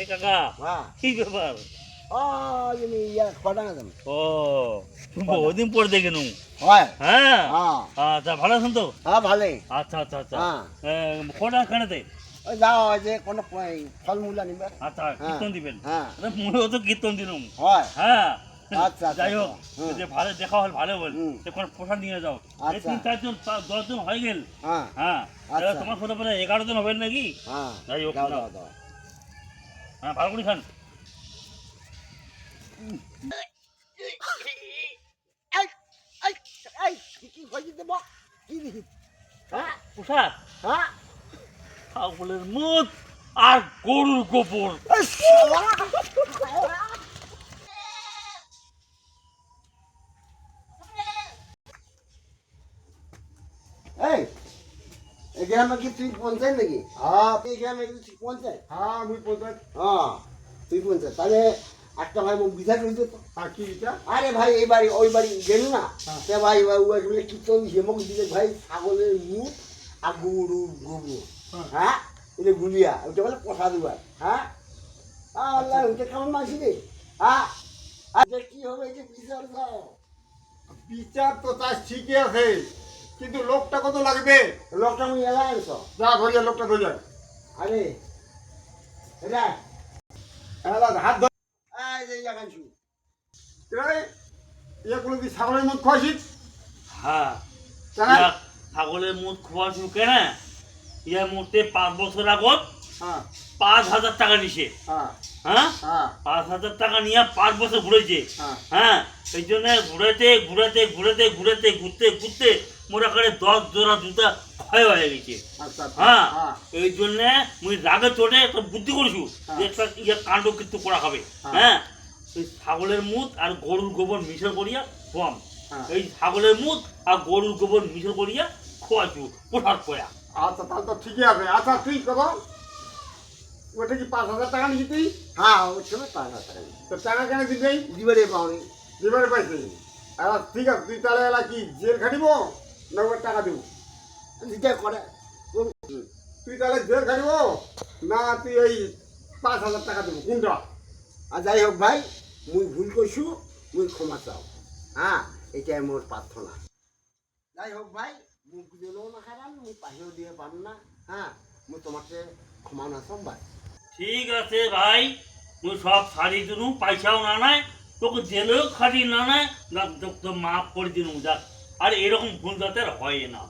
এ কাকা কি ব্যাপার? ও তুমি কটা দেন ও বহুদিন পর দেখে নু হ্যাঁ? আচ্ছা ভালো আছেন তো? হ্যাঁ ভালোই। আচ্ছা আচ্ছা আচ্ছা। কটা খানেতে যাও যে কোনো ফলমূল আনিবে। আচ্ছা। কীর্তন দিবেন? হ্যাঁ। মনেও তো কীর্তন দিলাম হ্যাঁ। আচ্ছা, আচ্ছা, যাই হোক যে ভালো দেখা হল ভালো। এখন প্রসাদ নিয়ে যাও। আচ্ছা। তিন চারজন দশজন হয়ে গেল। হ্যাঁ। হ্যাঁ। আচ্ছা। তোমার এগারো জন হবে নাকি? হ্যাঁ। যাই হোক, হ্যাঁ ভালো করে খান। হয়ে? দেব কি দেখি হ্যাঁ? ছাগলের মুখ আর গরুর গোবর। এই গ্রামে কি তুই পঞ্চায়েত নাকি? হ্যাঁ। এই গ্রামে কি তুই পঞ্চায়েত? হ্যাঁ আমি পঞ্চায়েত। হ্যাঁ তুই পঞ্চায়েত। তাহলে একটা ভাই মোক বিচার করে দিত হ্যাঁ কি এটা? আরে ভাই এই বাড়ি ওই বাড়ি গেল না? হ্যাঁ। সে ভাই ভাই ওই বলে কীর্তন দিছে মোক দিলে ভাই ছাগলের মুখ আর গরু গোবর। হ্যাঁ। হ্যাঁ? এটা গুলিয়া ওটা বলে পোষা দুবার হ্যাঁ? আল্লাহ ওটা কেমন মাসি রে? হ্যাঁ? আচ্ছা কি হবে এই যে বিচার বিচার তো তার ঠিকই আছে। কিন্তু লোকটা কত লাগবে? লোকটা আমি এলাই আনছ যা ধরিয়া লোকটা ধরিয়া আরে এটা? এলা হাত ধর। এই যে ইয়া কানছু কি ছাগলের মধ্যে খাওয়াছিস হ্যাঁ। তারা ছাগলের মুখ খোয়া শুরু কেনা? ইয়া মুহূর্তে পাঁচ বছর আগত হ্যাঁ। পাঁচ হাজার টাকা নিছে। হ্যাঁ। হ্যাঁ? হ্যাঁ। পাঁচ হাজার টাকা নিয়ে পাঁচ বছর ঘুরেছে। হ্যাঁ। হ্যাঁ? এই জন্য ঘুরেতে ঘুরেতে ঘুরেতে ঘুরেতে ঘুরতে ঘুরতে মোটা করে দশ জোড়া জুতা ক্ষয় হয়ে গেছে। আচ্ছা আচ্ছা। হ্যাঁ? এই জন্য মুই রাগে চোটে একটা বুদ্ধি করছু যে একটা ইয়ে কাণ্ড কিন্তু করা হবে। হ্যাঁ। এই ছাগলের মুখ আর গরুর গোবর মিশর করিয়া খোয়াম। এই ছাগলের মুখ আর গরুর গোবর মিশর করিয়া খোয়াছু পোঠার পয়া। আচ্ছা তাহলে তো ঠিকই আছে। আচ্ছা ঠিক কত ওটা কি পাঁচ হাজার টাকা নিবি তুই? হ্যাঁ ওর সময় পাঁচ হাজার টাকা তো টাকা কেন দিবি দিবারে পাওনি। দিবারে পাইছি। আর ঠিক আছে তুই তাহলে এলা কি জেল খাটিব না ওর টাকা দিব? দিতে করে। তুই তাহলে জেল খাটিব না তুই এই পাঁচ হাজার টাকা দিব? কোনটা আর যাই হোক ভাই মুই ভুল করছু মুই ক্ষমা চাও। হ্যাঁ এটাই মোর প্রার্থনা। যাই হোক ভাই মুখ দিলেও না খারাপ মুই পাশেও দিয়ে পারো না। হ্যাঁ। মুই তোমাকে ক্ষমা না ঠিক আছে ভাই তুই সব শাড়ি দিনু পয়সাও না নাই তোকে জেলেও খাটি না নাই না তোকে তো মাফ করে দিনু যাক। আর এরকম ভুল যাতে আর হয় না।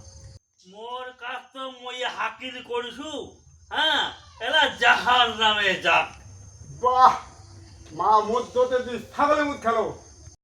মোর কাজ তো মই হাকির করিছু হ্যাঁ? এলা জাহার নামে যাক। বাহ! মা ধোতে দিস ছাগলের মুখ খেলো।